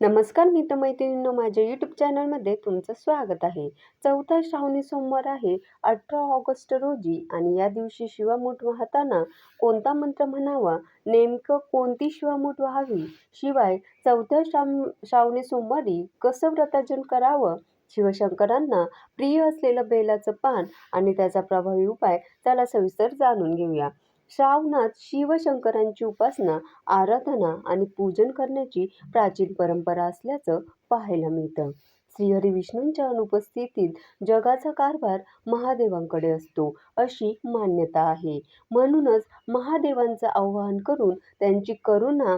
नमस्कार मित्रमैत्रिणींनो माझ्या यूट्यूब चॅनलमध्ये तुमचं स्वागत आहे. चौथा श्रावणी सोमवार आहे अठरा ऑगस्ट रोजी आणि या दिवशी शिवामूठ वाहताना कोणता मंत्र म्हणावा? नेमकं कोणती शिवामूठ व्हावी? शिवाय चौथ्या श्राव श्रावणी सोमवारी कसं व्रतार्जन करावं? शिवशंकरांना प्रिय असलेलं बेलाचं पान आणि त्याचा प्रभावी उपाय त्याला सविस्तर जाणून घेऊया. श्रावणात शिवशंकरांची उपासना आराधना आणि पूजन करण्याची प्राचीन परंपरा असल्याचं पाहायला मिळतं. श्रीहरी विष्णूंच्या अनुपस्थितीत जगाचा कारभार महादेवांकडे असतो अशी मान्यता आहे. म्हणूनच महादेवांचं आवाहन करून त्यांची करुणा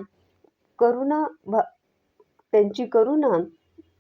करुणा भ त्यांची करुणा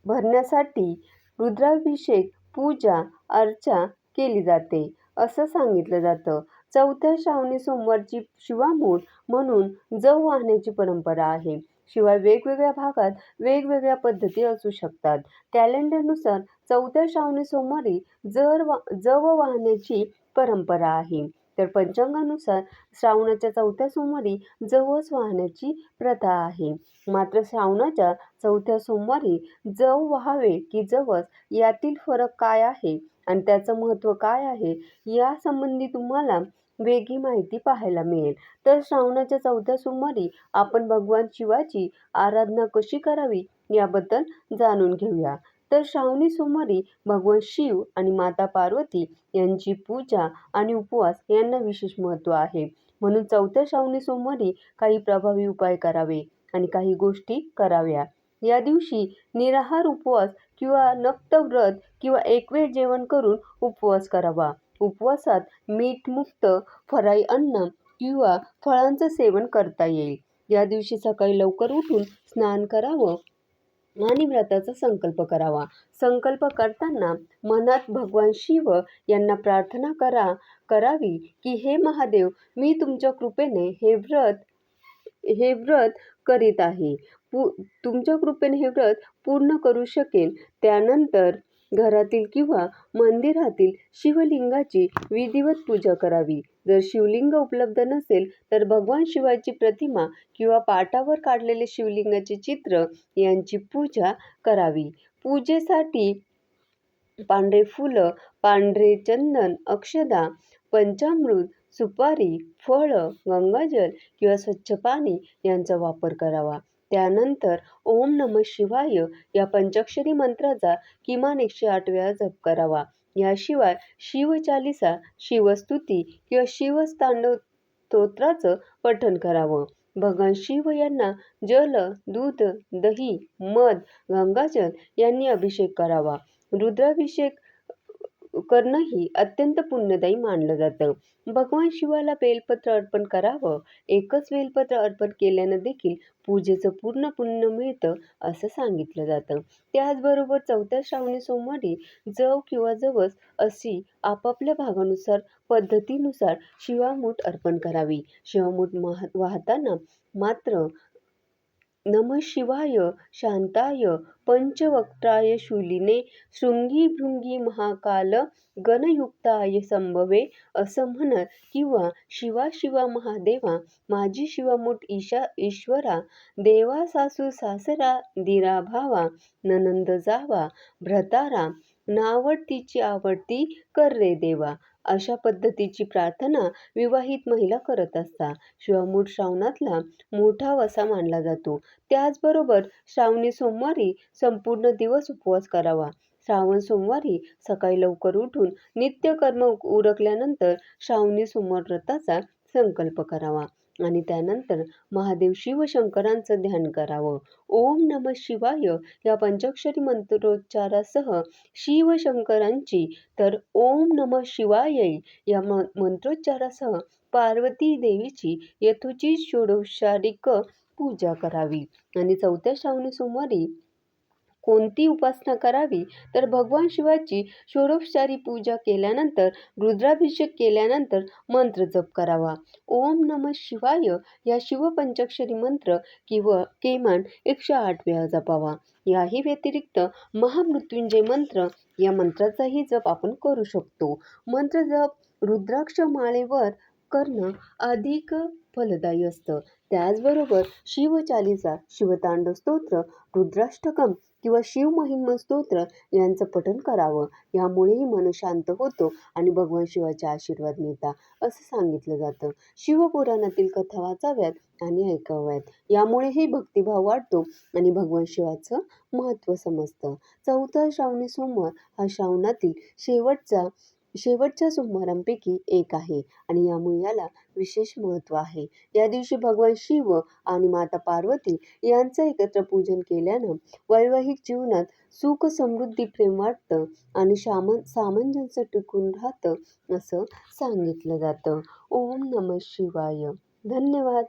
भरण्यासाठी रुद्राभिषेक पूजा अर्चा केली जाते असं सांगितलं जातं. चौथ्या श्रावणी सोमवारची शिवामूठ म्हणून जव वाहण्याची परंपरा आहे. शिवाय वेगवेगळ्या भागात वेगवेगळ्या पद्धती असू शकतात. कॅलेंडरनुसार चौथ्या श्रावणी सोमवारी जर वा जव वाहण्याची परंपरा आहे. तर पंचांगानुसार श्रावणाच्या चौथ्या सोमवारी जवस वाहण्याची प्रथा आहे. मात्र श्रावणाच्या चौथ्या सोमवारी जव व्हावे की जवस यातील फरक काय आहे? आणि त्याचं महत्त्व काय आहे यासंबंधी तुम्हाला वेगळी माहिती पाहायला मिळेल. तर श्रावणाच्या चौथ्या सोमवारी आपण भगवान शिवाची आराधना कशी करावी याबद्दल जाणून घेऊया. तर श्रावणी सोमवारी भगवान शिव आणि माता पार्वती यांची पूजा आणि उपवास यांना विशेष महत्त्व आहे. म्हणून चौथ्या श्रावणी सोमवारी काही प्रभावी उपाय करावे आणि काही गोष्टी कराव्या. या दिवशी निराहार उपवास किंवा नक्त व्रत किंवा एकवेळ जेवण करून उपवास करावा. उपवासात मीठमुक्त फराई अन्न किंवा फळांचं सेवन करता येईल. या दिवशी सकाळी लवकर उठून स्नान करावं आणि व्रताचा संकल्प करावा. संकल्प करताना मनात भगवान शिव यांना प्रार्थना करा करावी की हे महादेव मी तुमच्या कृपेने हे व्रत हे व्रत करीत आहे. पू तुमच्या कृपेने हे व्रत पूर्ण करू शकेन. त्यानंतर घरातील किंवा मंदिरातील शिवलिंगाची विधिवत पूजा करावी. जर शिवलिंग उपलब्ध नसेल तर भगवान शिवाची प्रतिमा किंवा पाटावर काढलेले शिवलिंगाचे चित्र यांची पूजा करावी. पूजेसाठी पांढरे फुलं पांढरे चंदन अक्षदा पंचामृत सुपारी फळं गंगाजल किंवा स्वच्छ पाणी यांचा वापर करावा. त्यानंतर ओम नम शिवाय या पंचाक्षरी मंत्राचा किमान एकशे आठ वेळा जप करावा. याशिवाय शिवचालिसा शिवस्तुती किंवा शिवस्तांडव स्तोत्राचं पठण करावं. भगवान शिव यांना जल दूध दही मध गंगाजल यांनी अभिषेक करावा. रुद्राभिषेक करणंही अत्यंत पुण्यदायी मानलं जातं. भगवान शिवाला बेलपत्र अर्पण करावं एकच बेलपत्र अर्पण केल्यानं देखील पूजेचं पूर्ण पुण्य मिळतं असं सांगितलं जातं. त्याचबरोबर चौथ्या श्रावणी सोमवारी जव किंवा जवस अशी आपापल्या भागानुसार पद्धतीनुसार शिवामूठ अर्पण करावी. शिवामूठ महा वाहताना मात्र नम शिवाय शांताय पंचवक्त्राय शूलिने शृंगी भृंगी महाकाल गणयुक्ताय संभवे असं म्हणत किंवा शिवा शिवा महादेवा माझी शिवामुठ ईशा ईश्वरा देवा सासू सासरा दिरा भावा ननंद जावा भ्रतारा नावडतीची आवडती कर रे देवा अशा पद्धतीची प्रार्थना विवाहित महिला करत असतात. शिवामूठ श्रावणातला मोठा वसा मानला जातो. त्याचबरोबर श्रावणी सोमवारी संपूर्ण दिवस उपवास करावा. श्रावण सोमवारी सकाळी लवकर उठून नित्यकर्म उरकल्यानंतर श्रावणी सोमवार व्रताचा संकल्प करावा. आणि त्यानंतर महादेव शिवशंकरांचं ध्यान करावं. ओम नम शिवाय या पंचाक्षरी मंत्रोच्चारासह शिवशंकरांची तर ओम नम शिवाय या म मंत्रोच्चारासह पार्वती देवीची यथोचित षोडोपचारिक पूजा करावी. आणि चौथ्या श्रावणी सोमवारी कोणती उपासना करावी? तर भगवान शिवाची षोडोपचारी पूजा केल्यानंतर रुद्राभिषेक केल्यानंतर मंत्र जप करावा. ओम नम शिवाय या शिवपंचाक्षरी मंत्र किंवा केमान एकशे आठ वेळा जपावा. याही व्यतिरिक्त महामृत्युंजय मंत्र या मंत्राचाही जप आपण करू शकतो. मंत्र जप रुद्राक्ष माळेवर करणं अधिक फलदायी असतं. त्याचबरोबर शिवचालीसा शिवतांडव स्तोत्र रुद्राष्टकम किंवा शिवमहिम स्तोत्र यांचं पठण करावं. यामुळेही मन शांत होतो आणि भगवान शिवाचे आशीर्वाद मिळतात असं सांगितलं जातं. शिवपुराणातील कथा वाचाव्यात आणि ऐकाव्यात. यामुळेही भक्तिभाव वाढतो आणि भगवान शिवाचं महत्त्व समजतं. चौथा श्रावणी सोमवार हा श्रावणातील शेवटचा शेवटच्या सोमवारांपैकी एक आहे आणि यामुळे याला विशेष महत्त्व आहे. या दिवशी भगवान शिव आणि माता पार्वती यांचं एकत्र पूजन केल्यानं वैवाहिक जीवनात सुख समृद्धी प्रेम वाटतं आणि शामन सामंजस्य टिकून राहतं असं सांगितलं जातं. ओम नम शिवाय. धन्यवाद.